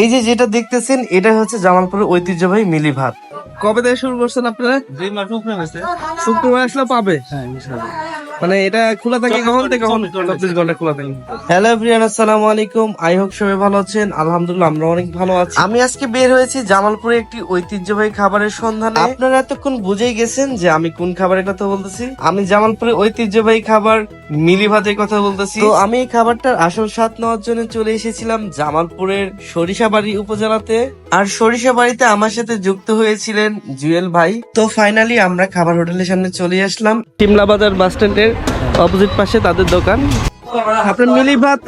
এই যে যেটা দেখতেছেন এটা হচ্ছে জামালপুরের ঐতিহ্যবাহী মিলি ভাত। কবে থেকে শুরু করছেন আপনারা? দুই মাস শুক্রবার আসলে পাবে? হ্যাঁ ইনশাআল্লাহ। মানে এটা খোলা থাকে কখন থেকে কখন? চব্বিশ ঘণ্টা খোলা থাকে। হ্যালো প্রিয়ান আসসালামু আলাইকুম। আই হোপ সবাই ভালো আছেন। আলহামদুলিল্লাহ আমরা অনেক ভালো আছি। আমি আজকে বের হয়েছি জামালপুরে একটি ঐতিহ্যবাহী খাবারের সন্ধানে। আপনারা এতক্ষণ বুঝেই গেছেন যে আমি কোন খাবারের কথা বলতেছি। আমি জামালপুরে ঐতিহ্যবাহী খাবার মিলি ভাতের কথা বলতেছি। তো আমি এই খাবারটার আসল স্বাদ নেওয়ার জন্য চলে এসেছিলাম জামালপুরের সরিষাবাড়ি উপজেলাতে। আর সরিষাবাড়িতে আমার সাথে যুক্ত হয়েছিলেন জুয়েল ভাই। তো ফাইনালি আমরা খাবার হোটেলের সামনে চলে আসলাম। টিমলা বাজার বাস স্ট্যান্ডের অপোজিট পাশে তাদের দোকান। আপনার মিলি ভাত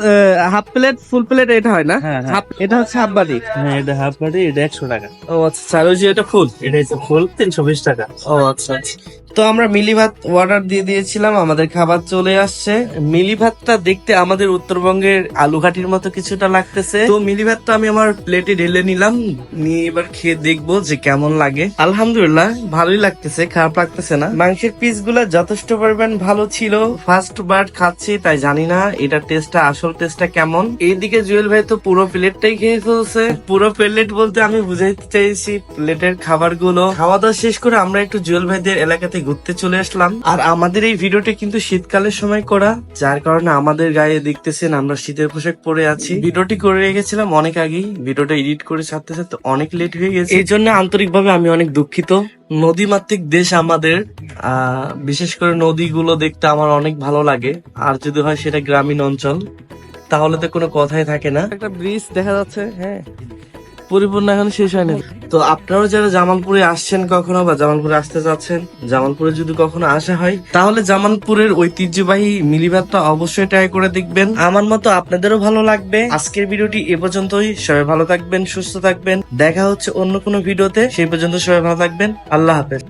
হাফ প্লেট ফুল প্লেট এটা হয় না? হ্যাঁ, হ্যাঁ। এটা হচ্ছে হাফ বাটি হ্যাঁ এটা হাফ বাটি এটা একশো টাকা। ও আচ্ছা স্যার ওই যে এটা ফুল এটা হচ্ছে ফুল তিনশো বিশ টাকা। ও আচ্ছা আচ্ছা। তো আমরা মিলি ভাত অর্ডার দিয়ে দিয়েছিলাম আমাদের খাবার চলে আসছে। মিলি ভাতটা দেখতে আমাদের উত্তরবঙ্গের আলুঘাটির মতো কিছুটা লাগতেছে। তো মিলি ভাতটা আমি আমার প্লেটে ঢেলে নিলাম নিয়ে এবার খেয়ে দেখব যে কেমন লাগে। আলহামদুলিল্লাহ ভালোই লাগতেছে খারাপ লাগতেছে না। মাংসের পিসগুলা যথেষ্ট পরিমাণ ভালো ছিল। ফার্স্ট বার খাচ্ছি তাই জানি না, এটা টেস্টটা আসল টেস্টটা কেমন? এইদিকে জুয়েল ভাই তো পুরো প্লেটটাই খেয়ে ফেলছে। পুরো প্লেট বলতে আমি বুঝাইতে চাইছি প্লেটের খাবারগুলো খাওয়া দাওয়া শেষ করে আমরা একটু জুয়েল ভাইদের এলাকাতে ঘুরতে চলে আসলাম। আর আমাদের এই ভিডিওটি কিন্তু শীতকালের সময় করা, যার কারণে আমাদের গায়ে দেখতেছেন আমরা শীতের পোশাক পরে আছি। ভিডিওটি করে রেখেছিলাম অনেক আগেই, ভিডিওটা এডিট করে ছাড়তে ছাড়তে অনেক লেট হয়ে গেছে। এই জন্য আন্তরিকভাবে আমি অনেক দুঃখিত। নদীমাতৃক দেশ আমাদের আহ, বিশেষ করে নদীগুলো দেখতে আমার অনেক ভালো লাগে। আর যদি হয় সেটা গ্রামীণ অঞ্চল তাহলে তো কোনো কথাই থাকে না। একটা ব্রিজ দেখা যাচ্ছে হ্যাঁ। পরিপূর্ণ এখন শেষ হয়নি। তো আপনারা যারা জামালপুরে আসছেন কখনো বা জামালপুরে আসতে যাচ্ছেন, জামালপুরে যদি কখনো আসা হয়, তাহলে জামালপুরের ঐতিহ্যবাহী মিলিভাতটা অবশ্যই ট্রাই করে দেখবেন। আমার মতো আপনাদেরও ভালো লাগবে। আজকের ভিডিওটি এ পর্যন্তই। সবাই ভালো থাকবেন, সুস্থ থাকবেন। দেখা হচ্ছে অন্য কোনো ভিডিওতে। সেই পর্যন্ত সবাই ভালো থাকবেন। আল্লাহ হাফেজ।